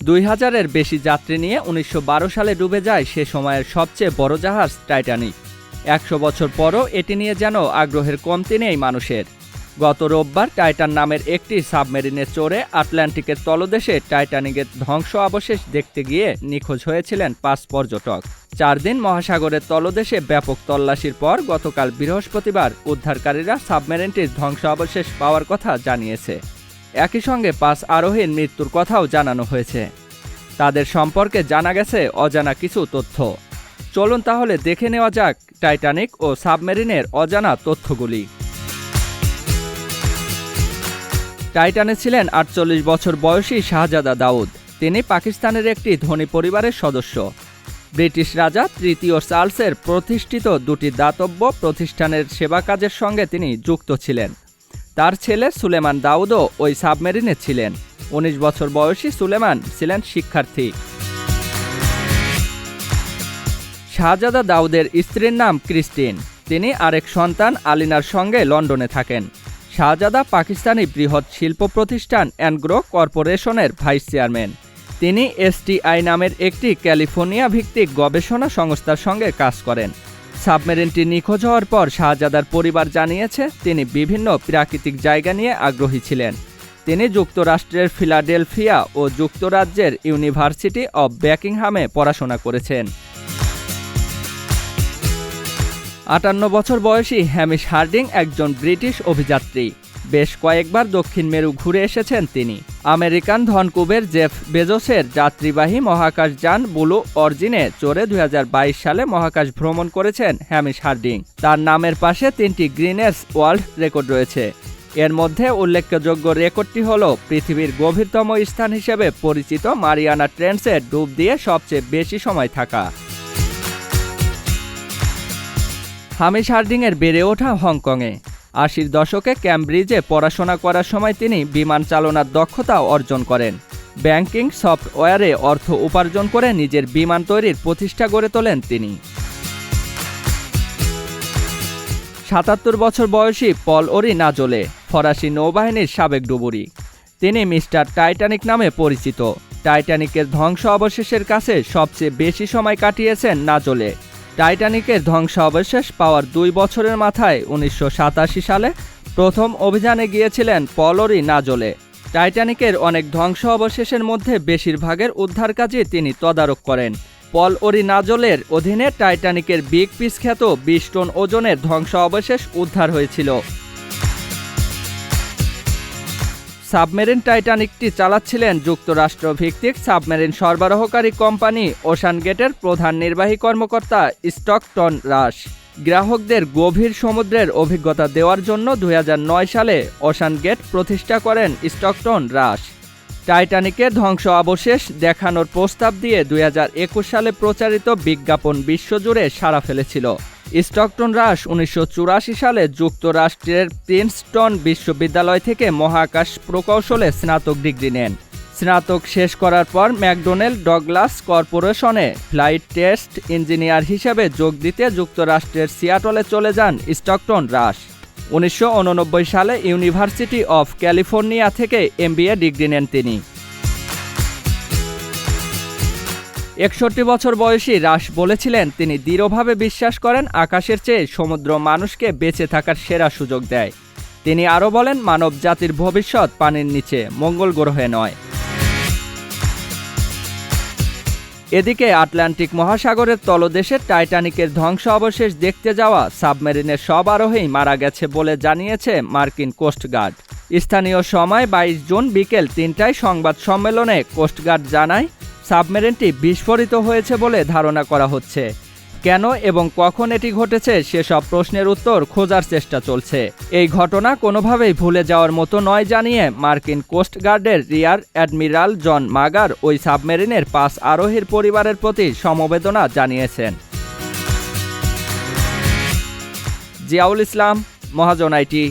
দুই হাজারের বেশি যাত্রী নিয়ে উনিশশো বারো সালে ডুবে যায় সে সময়ের সবচেয়ে বড় জাহাজ টাইটানিক। একশো বছর পরও এটি নিয়ে যেন আগ্রহের কমতি নেই মানুষের। গত রোববার টাইটান নামের একটি সাবমেরিনে চড়ে আটলান্টিকের তলদেশে টাইটানিকের ধ্বংস অবশেষ দেখতে গিয়ে নিখোঁজ হয়েছিলেন পাঁচ পর্যটক। চার দিন মহাসাগরের তলদেশে ব্যাপক তল্লাশির পর গতকাল বৃহস্পতিবার উদ্ধারকারীরা সাবমেরিনটির ধ্বংস অবশেষ পাওয়ার কথা জানিয়েছে। একই সঙ্গে পাঁচ আরোহীর মৃত্যুর কথাও জানানো হয়েছে। তাদের সম্পর্কে জানা গেছে অজানা কিছু তথ্য। চলুন তাহলে দেখে নেওয়া যাক টাইটানিক ও সাবমেরিনের অজানা তথ্যগুলি। টাইটানে ছিলেন আটচল্লিশ বছর বয়সী শাহজাদা দাউদ। তিনি পাকিস্তানের একটি ধনী পরিবারের সদস্য। ব্রিটিশ রাজা তৃতীয় চার্লসের প্রতিষ্ঠিত দুটি দাতব্য প্রতিষ্ঠানের সেবা কাজের সঙ্গে তিনি যুক্ত ছিলেন। তার ছেলে সুলেমান দাউদও ওই সাবমেরিনে ছিলেন। উনিশ বছর বয়সী সুলেমান ছিলেন শিক্ষার্থী। শাহজাদা দাউদের স্ত্রীর নাম ক্রিস্টিন। তিনি আরেক সন্তান আলিনার সঙ্গে লন্ডনে থাকেন। শাহজাদা পাকিস্তানি বৃহৎ শিল্প প্রতিষ্ঠান অ্যানগ্রো কর্পোরেশনের ভাইস চেয়ারম্যান। তিনি এসটিআই নামের একটি ক্যালিফোর্নিয়া ভিত্তিক গবেষণা সংস্থার সঙ্গে কাজ করেন। সাবমেরিনটি নিখোঁজ হওয়ার পর শাহজাদার পরিবার জানিয়েছে, তিনি বিভিন্ন প্রাকৃতিক জায়গা নিয়ে আগ্রহী ছিলেন। তিনি যুক্তরাষ্ট্রের ফিলাডেলফিয়া ও যুক্তরাজ্যের ইউনিভার্সিটি অব ব্যাকিংহামে পড়াশোনা করেছেন। আটান্ন বছর বয়সী হ্যামিশ হার্ডিং একজন ব্রিটিশ অভিযাত্রী। বেশ কয়েকবার দক্ষিণ মেরু ঘুরে এসেছেন তিনি। আমেরিকান ধনকুবের জেফ বেজোসের যাত্রীবাহী মহাকাশযান বুলু অর্জিনে চড়ে দুই সালে মহাকাশ ভ্রমণ করেছেন হ্যামিশ হার্ডিং। তার নামের পাশে তিনটি গ্রিনেস ওয়ার্ল্ড রেকর্ড রয়েছে। এর মধ্যে উল্লেখযোগ্য রেকর্ডটি হল পৃথিবীর গভীরতম স্থান হিসেবে পরিচিত মারিয়ানা ট্রেন্সে ডুব দিয়ে সবচেয়ে বেশি সময় থাকা। হামিশ হার্ডিংয়ের বেড়ে ওঠা হংকংয়ে। আশির দশকে ক্যামব্রিজে পড়াশোনা করার সময় তিনি বিমান চালনার দক্ষতা অর্জন করেন। ব্যাংকিং সফটওয়্যারে অর্থ উপার্জন করে নিজের বিমান তৈরির প্রতিষ্ঠা গড়ে তোলেন তিনি। সাতাত্তর বছর বয়সী পল ওরি নাজলে, ফরাসি নৌবাহিনীর সাবেক ডুবুরি। তিনি মিস্টার টাইটানিক নামে পরিচিত। টাইটানিকের ধ্বংস অবশেষের কাছে সবচেয়ে বেশি সময় কাটিয়েছেন নাজলে। টাইটানিকের ধ্বংসাবশেষ পাওয়ার দুই বছরের মাথায় উনিশশো সাতাশি সালে প্রথম অভিযানে গিয়েছিলেন পলরি নাজলে। টাইটানিকের অনেক ধ্বংস অবশেষের মধ্যে বেশিরভাগের উদ্ধার কাজে তিনি তদারক করেন। পল ওরি নাজলের অধীনে টাইটানিকের বিগ পিস খ্যাত বিশ টন ওজনের ধ্বংস অবশেষ উদ্ধার হয়েছিল। সাবমেরিন টাইটানিকটি চালাচ্ছিলেন যুক্তরাষ্ট্র ভিত্তিক সাবমেরিন সরবরাহকারী কোম্পানি ওশান গেটের প্রধান নির্বাহী কর্মকর্তা স্টকটন রাশ গ্রাহকদের গভীর সমুদ্রের অভিজ্ঞতা দেওয়ার জন্য দুই হাজার নয় সালে ওশান গেট প্রতিষ্ঠা করেন স্টকটন রাশ টাইটানিকের ধ্বংস অবশেষ দেখানোর প্রস্তাব দিয়ে দু হাজার একুশ সালে প্রচারিত বিজ্ঞাপন বিশ্বজুড়ে সাড়া ফেলেছিল। স্টকটন রাশ উনিশশো চুরাশি সালে যুক্তরাষ্ট্রের প্রিন্সটন বিশ্ববিদ্যালয় থেকে মহাকাশ প্রকৌশলে স্নাতক ডিগ্রি নেন। স্নাতক শেষ করার পর ম্যাকডোনেল ডগলাস কর্পোরেশনে ফ্লাইট টেস্ট ইঞ্জিনিয়ার হিসেবে যোগ দিতে যুক্তরাষ্ট্রের সিয়াটলে চলে যান স্টকটন রাশ উনিশশো উননব্বই সালে ইউনিভার্সিটি অফ ক্যালিফোর্নিয়া থেকে এমবিএ ডিগ্রি নেন তিনি। একষট্টি বছর বয়সী রাস বলেছিলেন, তিনি দৃঢ়ভাবে বিশ্বাস করেন আকাশের চেয়ে সমুদ্র মানুষকে বেঁচে থাকার সেরা সুযোগ দেয়। তিনি আরও বলেন, মানব জাতির ভবিষ্যৎ পানির নিচে মঙ্গল গ্রহে নয়। এদিকে আটলান্টিক মহাসাগরের তলদেশে টাইটানিকের ধ্বংস অবশেষ দেখতে যাওয়া সাবমেরিনের সব আরোহী মারা গেছে বলে জানিয়েছে মার্কিন কোস্টগার্ড স্থানীয় সময় বাইশ জুন বিকেল তিনটায় সংবাদ সম্মেলনে কোস্টগার্ড জানায় সাবমেরিনটি বিস্ফোরিত হয়েছে বলে ধারণা করা হচ্ছে। কেন এবং কখন এটি ঘটেছে সেসব প্রশ্নের উত্তর খোঁজার চেষ্টা চলছে। এই ঘটনা কোনোভাবেই ভুলে যাওয়ার মতো নয় জানিয়ে মার্কিন কোস্টগার্ডের রিয়ার অ্যাডমিরাল জন মাগার ওই সাবমেরিনের পাঁচ আরোহীর পরিবারের প্রতি সমবেদনা জানিয়েছেন। জিয়াউল ইসলাম, মহাজন আইটি।